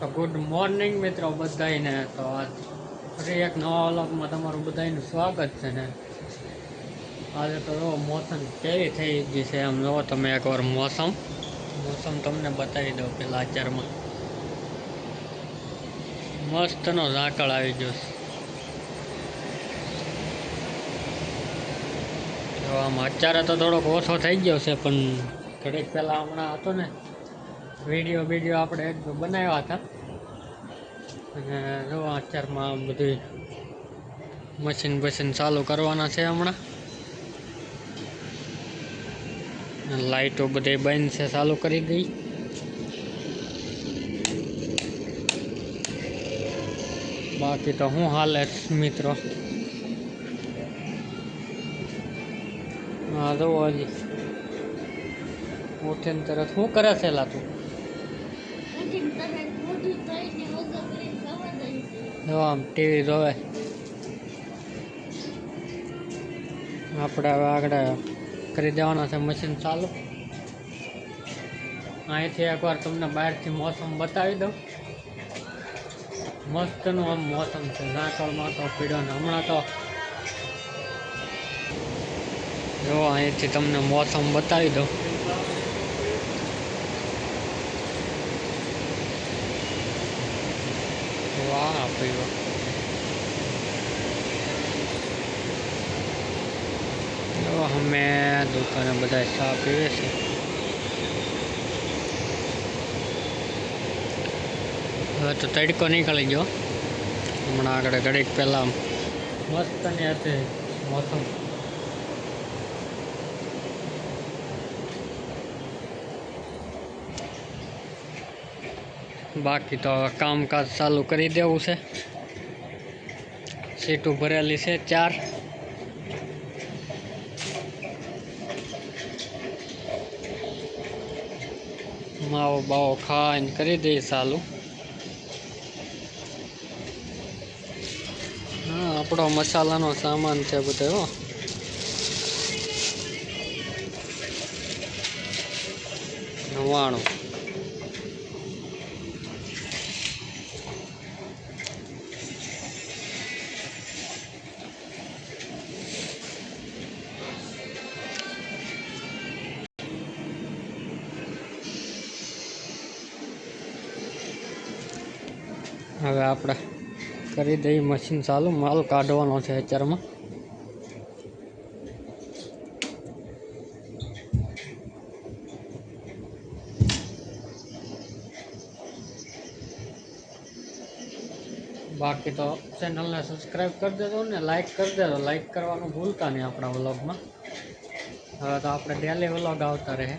તો good morning મિત્રો બધાને તો આજ ફરી એક નવા વ્લોગમાં તમારું બધાનું સ્વાગત છે ને. આજે તો જો મોસમ કેવી થઈ ગઈ છે એમ જુઓ તમે એકવાર મોસમ મોસમ તમને બતાવી દઉં પેલા અત્યારમાં. મસ્તનો ઝાકળ આવી ગયો છે. આમ અત્યારે તો થોડોક ઓછો થઈ ગયો છે, પણ ઘડીક પહેલાં હમણાં હતો ને વીડિયો વીડિયો આપણે એક બનાવ્યા હતા. અને જો અત્યારમાં બધી મશીન બશીન ચાલુ કરવાના છે હમણાં. લાઈટો બધી બંધ છે, ચાલુ કરી દઈ બાકી તો શું હાલે મિત્રો. હા જો હજી ઉઠીને તરત શું કરે છે લા તું જો આમ ટીવી જોવે. આપણે હવે આગળ કરી દેવાના છે મશીન ચાલુ. અહીંથી એકવાર તમને બહારથી મોસમ બતાવી દઉં. મસ્તનું આમ મોસમ છે. નાકળમાં તો પીડો ને હમણાં તો જો અહીંથી તમને મોસમ બતાવી દઉં. ભાઈ વાહ જો અમે દુકાને બધા ચા પીવે છે હવે તો તડકો નીકળી ગયો હમણાં આગળ ઘડીક પહેલાં મસ્ત ને હતી મોસમ બાકી તો કામકાજ ચાલુ કરી દેવું છે. સીટું ભરેલી છે ચાર. માવો બાવો ખાઈને કરી દઈએ ચાલુ. હા, આપણો મસાલાનો સામાન છે બધો નવાણું. હવે આપણે કરી દઈએ મશીન ચાલુ. માલ કાઢવાનો છે અત્યારમાં. બાકી તો ચેનલને સબસ્ક્રાઈબ કરી દેજો ને લાઈક કરી દેજો. લાઈક કરવાનું ભૂલતા નહીં આપણા વ્લોગમાં હવે તો આપણે ડેલી વ્લોગ આવતા રહે.